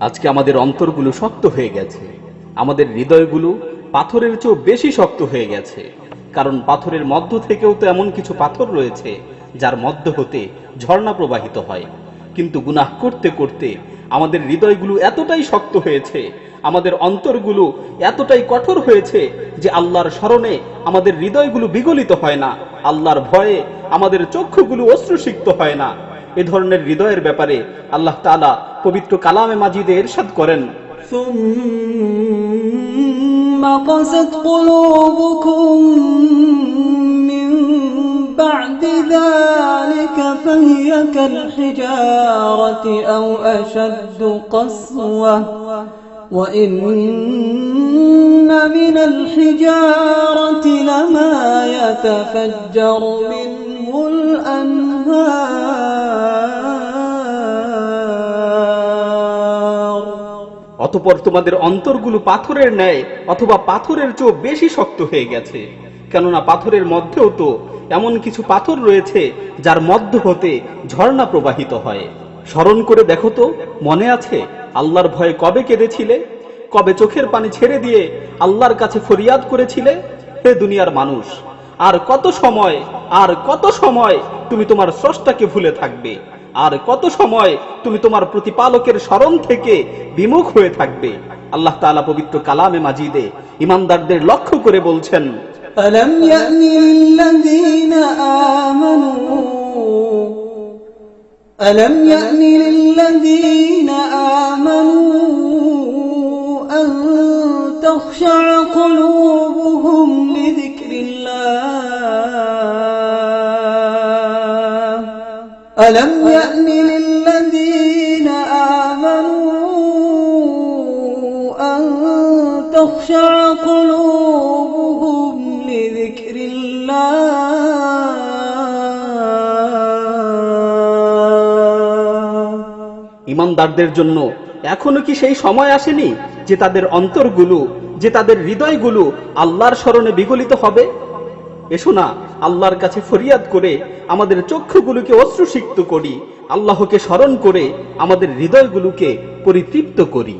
আজকে আমাদের অন্তরগুলো শক্ত হয়ে গেছে। আমাদের হৃদয়গুলো পাথরের চেয়েও বেশি শক্ত হয়ে গেছে। কারণ পাথরের মধ্য থেকেও তো এমন কিছু পাথর রয়েছে, যার মধ্য হতে ঝর্ণা প্রবাহিত হয়। কিন্তু গুনাহ করতে করতে আমাদের হৃদয়গুলো এতটাই শক্ত হয়েছে, আমাদের অন্তরগুলো এতটাই কঠোর হয়েছে যে আল্লাহর স্মরণে আমাদের হৃদয়গুলো বিগলিত হয় না, আল্লাহর ভয়ে আমাদের চক্ষুগুলো অশ্রুসিক্ত হয় না। এ ধরনের হৃদয়ের ব্যাপারে আল্লাহ তাআলা পবিত্র কালামে মাজিদে এরশাদ করেন ثم قست قلوبكم من بعد ذلك فهي كالحجارة أو أشد قسوة وإن من الحجارة لما يتفجر منه الأنهار অতপর তোমাদের অন্তরগুলো পাথরের ন্যায় অথবা পাথরের চোখ বেশি শক্ত হয়ে গেছে। কেননা পাথরের মধ্যেও তো এমন কিছু পাথর রয়েছে যার মধ্য হতে ঝর্ণা প্রবাহিত হয়। স্মরণ করে দেখো তো, মনে আছে আল্লাহর ভয়ে কবে কেঁদেছিলে? কবে চোখের পানি ছেড়ে দিয়ে আল্লাহর কাছে ফরিয়াদ করেছিলে? হে দুনিয়ার মানুষ, আর কত সময়, আর কত সময় তুমি তোমার স্রষ্টাকে ভুলে থাকবে? আর কত সময় তুমি তোমার প্রতিপালকের স্মরণ থেকে বিমুখ হয়ে থাকবে আল্লাহ তাআলা পবিত্র কালামে মাজিদে ইমানদারদের লক্ষ্য করে বলছেন ألم يأن للذين آمنوا ألم يأن للذين آمنوا أن تخشع قلوبهم ألم يأن للذين آمنوا أن تخشع قلوبهم لذكر الله ইমানদারদের জন্য এখনো কি সেই সময় আসেনি যে তাদের অন্তরগুলো যে তাদের হৃদয়গুলো আল্লাহর স্মরণে বিগলিত হবে এসো না আল্লাহর কাছে ফরিয়াদ করে আমাদের চক্ষুগুলোকে অশ্রুসিক্ত করি, আল্লাহকে স্মরণ করে আমাদের হৃদয়গুলোকে পরিতৃপ্ত করি।